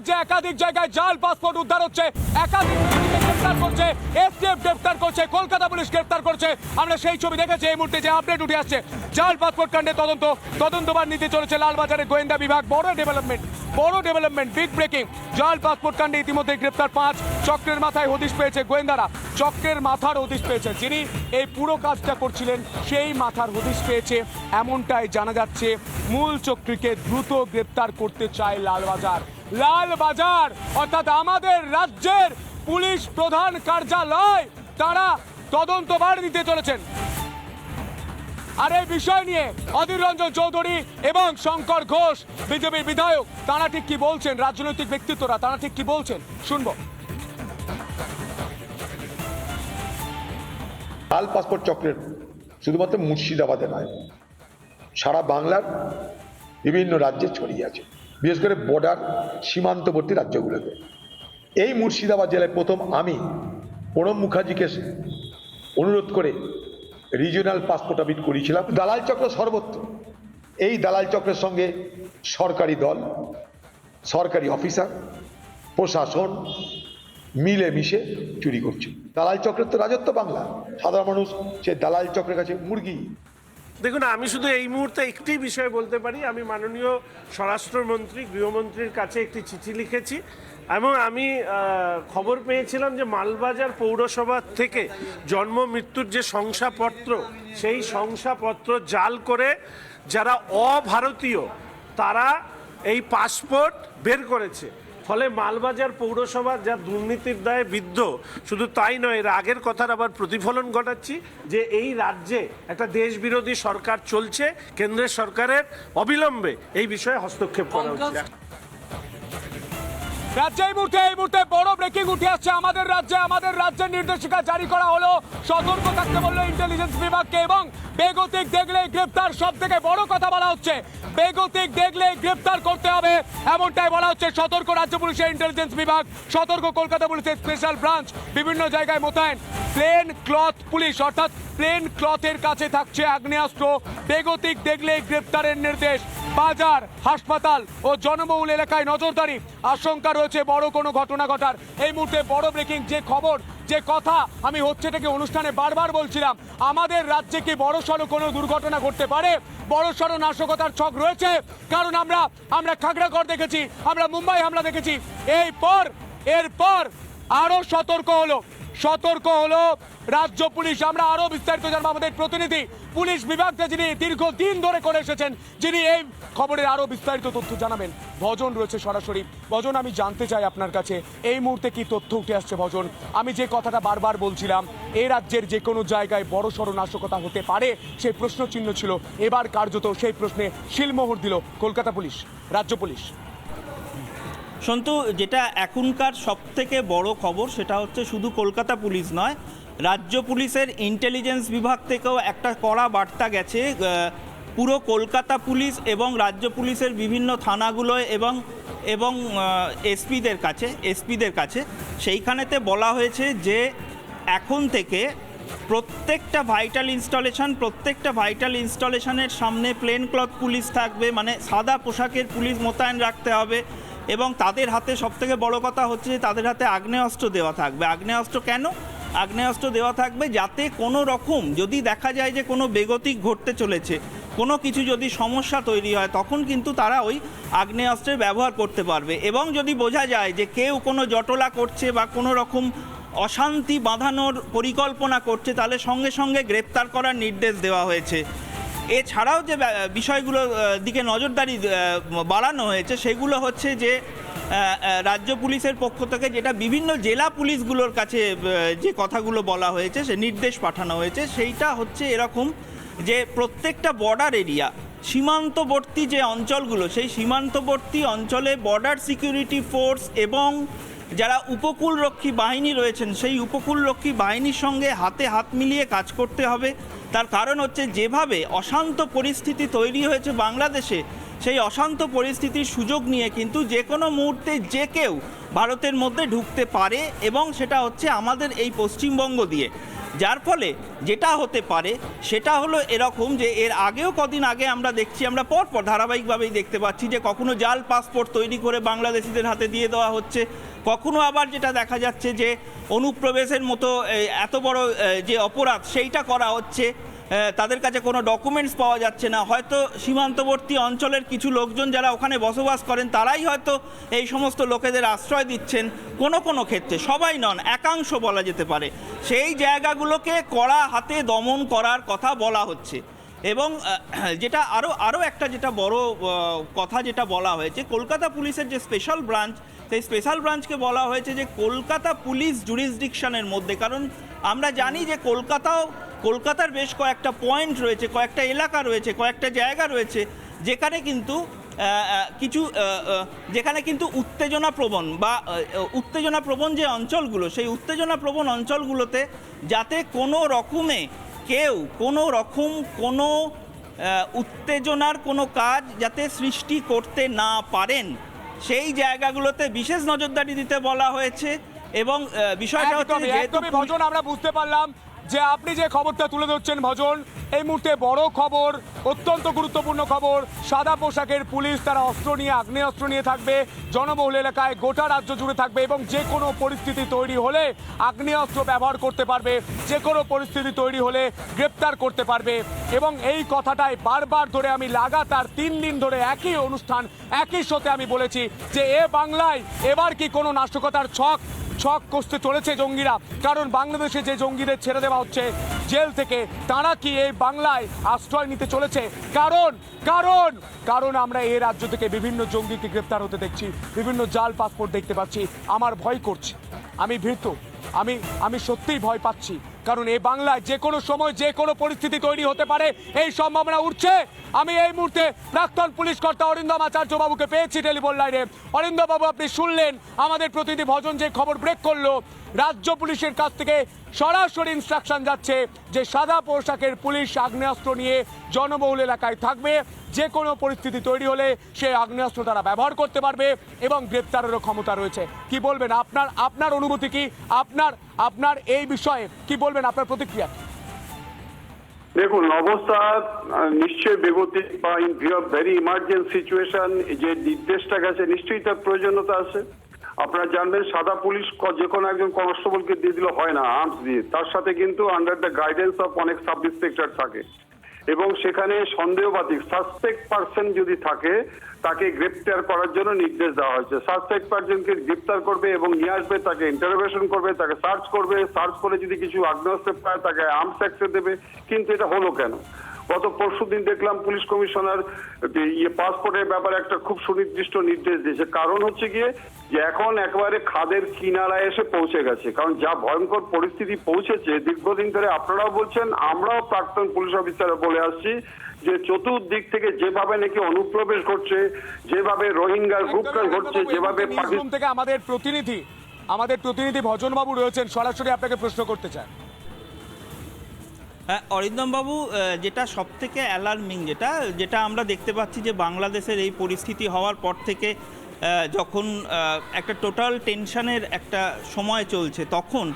রাজ্যে একাধিক জায়গায় জাল, পাসপোর্ট উদ্ধার হচ্ছে। একাধিক গ্রেপ্তার করছে এসটিএফ গ্রেপ্তার করছে, কলকাতা পুলিশ গ্রেপ্তার করছে। আমরা সেই ছবি দেখেছি, এই মুহূর্তে যে আপডেট উঠে আসছে। জাল, পাসপোর্ট কাণ্ডে তদন্ত, তদন্তবার নিতে চলেছে লালবাজারের গোয়েন্দা বিভাগ। বড় ডেভেলপমেন্ট বড় ডেভেলপমেন্ট বিগ ব্রেকিং জাল, পাসপোর্ট কাণ্ডে ইতিমধ্যে গ্রেপ্তার পাঁচ। চক্রের মাথায় হদিশ পেয়েছে গোয়েন্দারা। চক্রের মাথার হদিশ পেয়েছে যিনি এই পুরো কাজটা করছিলেন, সেই মাথার হদিশ পেয়েছে এমনটাই জানা যাচ্ছে, মূল চক্রীকে দ্রুত গ্রেপ্তার করতে চায় লালবাজার। লালবাজার, অর্থাৎ আমাদের রাজ্যের পুলিশ প্রধান কার্যালয়, তারা তদন্তভার নিতে চলেছেন। আর এই বিষয় নিয়ে অধীর রঞ্জন চৌধুরী এবং শঙ্কর ঘোষ, বিজেপির বিধায়ক, তারা ঠিক কি বলছেন? রাজনৈতিক ব্যক্তিত্বরা, তারা ঠিক কি বলছেন? শুনব। লাল পাসপোর্ট চক্রের শুধুমাত্র মুর্শিদাবাদে নয় সারা বাংলার বিভিন্ন রাজ্যে ছড়িয়ে আছে। বিশেষ করে বর্ডার সীমান্তবর্তী রাজ্যগুলোতে। এই মুর্শিদাবাদ জেলায় প্রথম আমি প্রণব মুখার্জিকে অনুরোধ করে রিজিওনাল পাসপোর্ট আবিট করিয়েছিলাম। দালাল চক্র সর্বত্র। এই দালাল চক্রের সঙ্গে সরকারি দল, সরকারি অফিসার প্রশাসন মিলে মিশে চুরি করছে। দালাল চক্রের তো রাজত্ব বাংলা। সাধারণ মানুষ সে দালাল চক্রের কাছে মুরগি দেখুন, আমি শুধু এই মুহূর্তে একটি বিষয় বলতে পারি। আমি মাননীয় স্বরাষ্ট্রমন্ত্রী, গৃহমন্ত্রীর কাছে একটি চিঠি লিখেছি এবং আমি খবর পেয়েছিলাম যে মালবাজার পৌরসভা থেকে জন্ম, মৃত্যুর যে শংসাপত্র, সেই শংসাপত্র জাল করে যারা অভারতীয়, তারা এই পাসপোর্ট বের করেছে। ফলে মালবাজার পৌরসভা যা দুর্নীতির দায়ে বিদ্ধ শুধু তাই নয় এর আগের কথার আবার প্রতিফলন ঘটাচ্ছি যে এই রাজ্যে একটা দেশ বিরোধী সরকার চলছে কেন্দ্রের সরকারের অবিলম্বে এই বিষয়ে হস্তক্ষেপ করা উচিত। রাজ্যে মুহূর্তে, এই মুহূর্তে বড় ব্রেকিং উঠে আসছে আমাদের রাজ্যে। আমাদের রাজ্যের নির্দেশিকা জারি করা হলো। সতর্ক থাকতে বলল ইন্টেলিজেন্স বিভাগকে এবং বেগতিক দেখলে গ্রেপ্তার সব থেকে বড় কথা বলা হচ্ছে। বেগতিক দেখলে গ্রেপ্তার করতে হবে, এমনটাই বলা হচ্ছে। সতর্ক রাজ্য পুলিশের ইন্টেলিজেন্স বিভাগ, সতর্ক কলকাতা পুলিশের স্পেশাল ব্রাঞ্চ বিভিন্ন জায়গায় মোতায়েন। প্লেন ক্লথ পুলিশ, অর্থাৎ প্লেন ক্লথের কাছে থাকছে আগ্নেয়াস্ত্র। বেগতিক দেখলে গ্রেপ্তারের নির্দেশ। বাজার, হাসপাতাল ও জনবহুল এলাকায় নজরদারি, আশঙ্কা রয়েছে, বড় কোনো ঘটনা ঘটার। এই মুহূর্তে বড় ব্রেকিং যে খবর, যে কথা আমি হচ্ছে থেকে অনুষ্ঠানে বারবার বলছিলাম, আমাদের রাজ্যে কি বড় সড়ো কোনো দুর্ঘটনা ঘটতে পারে? বড় সড়ো নাশকতার ছক রয়েছে, কারণ আমরা আমরা খাগড়াগড় দেখেছি, আমরা মুম্বাই হামলা দেখেছি। এই পর এরপর আরও সতর্ক হলো। সতর্ক হলো রাজ্য পুলিশ। আমরা আরও বিস্তারিত জানব আমাদের প্রতিনিধি, পুলিশ বিভাগকে যিনি দীর্ঘদিন ধরে করে এসেছেন, যিনি এই খবরের আরও বিস্তারিত তথ্য জানাবেন। ভজন রয়েছে সরাসরি। ভজন, আমি জানতে চাই আপনার কাছে, এই মুহূর্তে কি তথ্য উঠে আসছে ভজন? আমি যে কথাটা বারবার বলছিলাম এই রাজ্যের যে কোনো জায়গায় বড় সড়ো নাশকতা হতে পারে, সেই প্রশ্ন চিহ্ন ছিল। এবার কার্যত সেই প্রশ্নে শিলমোহর দিল কলকাতা পুলিশ, রাজ্য পুলিশ। সন্তু, যেটা এখনকার সব থেকে বড় খবর সেটা হচ্ছে শুধু কলকাতা পুলিশ নয়, রাজ্য পুলিশের ইন্টেলিজেন্স বিভাগ থেকেও একটা কড়া বার্তা গেছে পুরো কলকাতা পুলিশ এবং রাজ্য পুলিশের বিভিন্ন থানাগুলোয় এবং এবং এসপিদের কাছে এসপিদের কাছে। সেইখানেতে বলা হয়েছে যে এখন থেকে প্রত্যেকটা ভাইটাল ইনস্টলেশন প্রত্যেকটা ভাইটাল ইনস্টলেশনের সামনে প্লেন ক্লথ পুলিশ থাকবে মানে সাদা পোশাকের পুলিশ মোতায়েন রাখতে হবে। এবং তাদের হাতে সবথেকে বড় কথা হচ্ছে যে তাদের হাতে আগ্নেয়াস্ত্র দেওয়া থাকবে। আগ্নেয়াস্ত্র কেন? আগ্নেয়াস্ত্র দেওয়া থাকবে যাতে কোনো রকম যদি দেখা যায় যে কোনো বেগতিক ঘটতে চলেছে, কোনো কিছু যদি সমস্যা তৈরি হয়, তখন কিন্তু তারা ওই আগ্নেয়াস্ত্রের ব্যবহার করতে পারবে। এবং যদি বোঝা যায় যে কেউ কোনো জটলা করছে বা কোনো রকম অশান্তি বাঁধানোর পরিকল্পনা করছে, তাহলে সঙ্গে সঙ্গে গ্রেপ্তার করার নির্দেশ দেওয়া হয়েছে। এছাড়াও যে ব্যা- বিষয়গুলো দিকে নজরদারি বাড়ানো হয়েছে, সেগুলো হচ্ছে যে রাজ্য পুলিশের পক্ষ থেকে যেটা বিভিন্ন জেলা পুলিশগুলোর কাছে যে কথাগুলো বলা হয়েছে, সে নির্দেশ পাঠানো হয়েছে, সেইটা হচ্ছে এরকম যে প্রত্যেকটা বর্ডার এরিয়া সীমান্তবর্তী যে অঞ্চলগুলো, সেই সীমান্তবর্তী অঞ্চলে বর্ডার সিকিউরিটি ফোর্স এবং যারা উপকূলরক্ষী বাহিনী রয়েছেন, সেই উপকূলরক্ষী বাহিনীর সঙ্গে হাতে হাত মিলিয়ে কাজ করতে হবে। তার কারণ হচ্ছে যেভাবে অশান্ত পরিস্থিতি তৈরি হয়েছে বাংলাদেশে, সেই অশান্ত পরিস্থিতির সুযোগ নিয়ে কিন্তু যে কোনো মুহূর্তে যে কেউ ভারতের মধ্যে ঢুকতে পারে এবং সেটা হচ্ছে আমাদের এই পশ্চিমবঙ্গ দিয়ে। যার ফলে যেটা হতে পারে, সেটা হলো এরকম যে এর আগেও কদিন আগে আমরা দেখছি, আমরা পরপর ধারাবাহিকভাবেই দেখতে পাচ্ছি যে কখনো জাল পাসপোর্ট তৈরি করে বাংলাদেশিদের হাতে দিয়ে দেওয়া হচ্ছে, কখনো আবার যেটা দেখা যাচ্ছে যে অনুপ্রবেশের মতো এত বড় যে অপরাধ সেইটা করা হচ্ছে। তাদের কাছে কোনো ডকুমেন্টস পাওয়া যাচ্ছে না। হয়তো সীমান্তবর্তী অঞ্চলের কিছু লোকজন যারা ওখানে বসবাস করেন, তারাই হয়তো এই সমস্ত লোকেদের আশ্রয় দিচ্ছেন কোনো কোনো ক্ষেত্রে। সবাই নন, একাংশ বলা যেতে পারে। সেই জায়গাগুলোকে কড়া হাতে দমন করার কথা বলা হচ্ছে। এবং যেটা আরও আরও একটা যেটা বড় কথা যেটা বলা হয়েছে, কলকাতা পুলিশের যে স্পেশাল ব্রাঞ্চ সেই স্পেশাল ব্রাঞ্চকে বলা হয়েছে যে কলকাতা পুলিশ জুরিসডিকশনের মধ্যে। কারণ আমরা জানি যে কলকাতাও কলকাতার বেশ কয়েকটা পয়েন্ট রয়েছে কয়েকটা এলাকা রয়েছে কয়েকটা জায়গা রয়েছে যেখানে কিন্তু কিছু যেখানে কিন্তু উত্তেজনা প্রবণ বা উত্তেজনা প্রবণ যে অঞ্চলগুলো সেই উত্তেজনা প্রবণ অঞ্চলগুলোতে যাতে কোনো রকমে কেউ কোনো রকম কোনো উত্তেজনার কোনো কাজ যাতে সৃষ্টি করতে না পারেন সেই জায়গাগুলোতে বিশেষ নজরদারি দিতে বলা হয়েছে এবং বিষয়টা হচ্ছে আমরা বুঝতে পারলাম যে আপনি যে খবরটা তুলে ধরছেন ভজন, এই মুহূর্তে বড় খবর, অত্যন্ত গুরুত্বপূর্ণ খবর, সাদা পোশাকের পুলিশ তারা অস্ত্র নিয়ে, আগ্নেয়াস্ত্র নিয়ে থাকবে, জনবহুল এলাকায় গোটা রাজ্য জুড়ে থাকবে এবং যে কোনো পরিস্থিতি তৈরি হলে আগ্নেয়াস্ত্র ব্যবহার করতে পারবে, যে কোনো পরিস্থিতি তৈরি হলে গ্রেপ্তার করতে পারবে এবং এই কথাটাই বারবার ধরে আমি লাগাতার তিন দিন ধরে একই অনুষ্ঠান, একই শোতে আমি বলেছি যে এ বাংলায় এবার কি কোনো নাশকতার ছক ছক কষতে চলেছে জঙ্গিরা। কারণ বাংলাদেশে যে জঙ্গিদের ছেড়ে দেওয়া হচ্ছে, জেল থেকে তারা কি এই বাংলায় আশ্রয় নিতে চলেছে? কারণ কারণ কারণ আমরা এই রাজ্য থেকে বিভিন্ন জঙ্গিকে গ্রেপ্তার হতে দেখছি, বিভিন্ন জাল পাসপোর্ট দেখতে পাচ্ছি। আমার ভয় করছে। আমি ভীত, আমি আমি সত্যিই ভয় পাচ্ছি। কারণ এই বাংলায় যে কোনো সময় যে কোনো পরিস্থিতি তৈরি হতে পারে। এই সম্ভাবনা উঠছে। আমি এই মুহূর্তে প্রাক্তন পুলিশ কর্তা অরিন্দম আচার্য বাবুকে পেয়েছি টেলিফোন লাইনে। অরিন্দম বাবু আপনি শুনলেন আমাদের প্রতিনিধি ভজন যে খবর ব্রেক করল। রাজ্য পুলিশের কাছ থেকে সরাসরি ইনস্ট্রাকশন যাচ্ছে যে সাদা পোশাকের পুলিশ আগ্নেয়াস্ত্র নিয়ে জনবহুল এলাকায় থাকবে। যে কোনো পরিস্থিতি তৈরি হলে সে আগ্নেয়াস্ত্র তারা ব্যবহার করতে পারবে এবং গ্রেপ্তারেরও ক্ষমতা রয়েছে। কি বলবেন আপনার আপনার অনুভূতি কি? আপনার আপনার এই বিষয়ে কি বলবেন? আপনার প্রতিক্রিয়া দেখুন, অবস্থা নিশ্চয়ই বেগতিক বা in view of very emergency situation যে নির্দেশটা গেছে, নিশ্চয়ই তার প্রয়োজনীয়তা আছে। আপনারা জানবেন, সাদা পুলিশ যে কোনো একজন কনস্টেবলকে দিয়ে দিলে হয় না আর্মস দিয়ে। তার সাথে কিন্তু আন্ডার দ্য গাইডেন্স অফ অনেক সাব ইন্সপেক্টর থাকে। এবং সেখানে সন্দেহবাদী সাসপেক্ট পার্সন যদি থাকে, তাকে গ্রেপ্তার করার জন্য নির্দেশ দেওয়া হয়েছে। সাসপেক্ট পার্সনকে গ্রেপ্তার করবে এবং নিয়ে আসবে, তাকে ইন্টারোগেশন করবে, তাকে সার্চ করবে। সার্চ করে যদি কিছু আগ্নেয়াস্ত্র পায়, তাকে আর্মস অ্যাক্সে দেবে। কিন্তু এটা হলো কেন? গত পরশু দিন দেখলাম পুলিশ কমিশনার ইয়ে পাসপোর্টের ব্যাপারে একটা খুব সুনির্দিষ্ট নির্দেশ দিয়েছে। কারণ হচ্ছে গিয়ে যে এখন একেবারে খাদের কিনারায় এসে পৌঁছে গেছে। কারণ যা ভয়ঙ্কর পরিস্থিতি পৌঁছেছে দীর্ঘদিন ধরে আপনারাও বলছেন আমরাও প্রাক্তন পুলিশ অফিসার বলে আসছি যে চতুর্দিক থেকে যেভাবে নাকি অনুপ্রবেশ ঘটছে যেভাবে রোহিঙ্গার গ্রুপটা ঘটছে যেভাবে পাকিস্তান থেকে আমাদের প্রতিনিধি আমাদের প্রতিনিধি ভজন বাবু রয়েছেন সরাসরি আপনাকে প্রশ্ন করতে চান হ্যাঁ অরিন্দমবাবু যেটা সব থেকে অ্যালার্মিং যেটা যেটা আমরা দেখতে পাচ্ছি যে বাংলাদেশের এই পরিস্থিতি হওয়ার পর থেকে যখন একটা টোটাল টেনশনের একটা সময় চলছে, তখন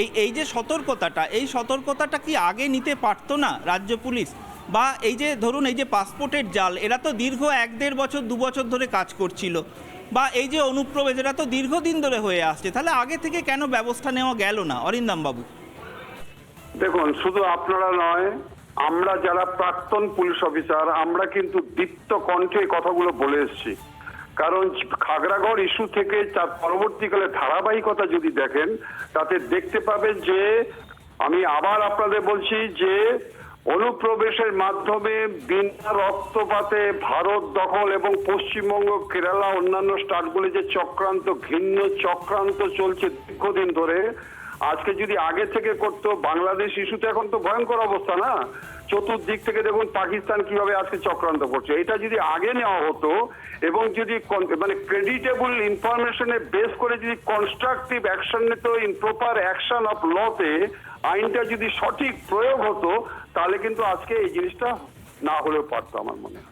এই এই যে সতর্কতাটা, এই সতর্কতাটা কি আগে নিতে পারতো না রাজ্য পুলিশ? বা এই যে ধরুন, এই যে পাসপোর্টের জাল, এরা তো দীর্ঘ এক দেড় বছর, দু বছর ধরে কাজ করছিল। বা এই যে অনুপ্রবেশ, এরা তো দীর্ঘদিন ধরে হয়ে আসছে, তাহলে আগে থেকে কেন ব্যবস্থা নেওয়া গেল না, অরিন্দমবাবু? দেখুন, শুধু আপনারা নয়, আমরা যারা প্রাক্তন পুলিশ অফিসার, আমরা কিন্তু দীপ্ত কণ্ঠে কথাগুলো বলে এসেছি। কারণ খাগড়াগড় ইস্যু থেকে তার পরবর্তীকালে ধারাবাহিকতা যদি দেখেন, তাতে দেখতে পাবেন যে, আমি আবার আপনাদের বলছি যে, অনুপ্রবেশের মাধ্যমে বিনা রক্তপাতে ভারত দখল এবং পশ্চিমবঙ্গ, কেরালা, অন্যান্য স্টাটগুলি যে চক্রান্ত, ঘৃণ্য চক্রান্ত চলছে দীর্ঘদিন ধরে। আজকে যদি আগে থেকে করতো বাংলাদেশ ইস্যুতে, এখন তো ভয়ঙ্কর অবস্থা না? চতুর্দিক থেকে দেখুন পাকিস্তান কীভাবে আজকে চক্রান্ত করছে। এটা যদি আগে নেওয়া হতো এবং যদি মানে ক্রেডিটেবল ইনফরমেশনে বেস করে যদি কনস্ট্রাকটিভ অ্যাকশন নিত ইন প্রপার অ্যাকশন অফ লতে আইনটা যদি সঠিক প্রয়োগ হতো, তাহলে কিন্তু আজকে এই জিনিসটা না হলেও পারতো আমার মনে হয়।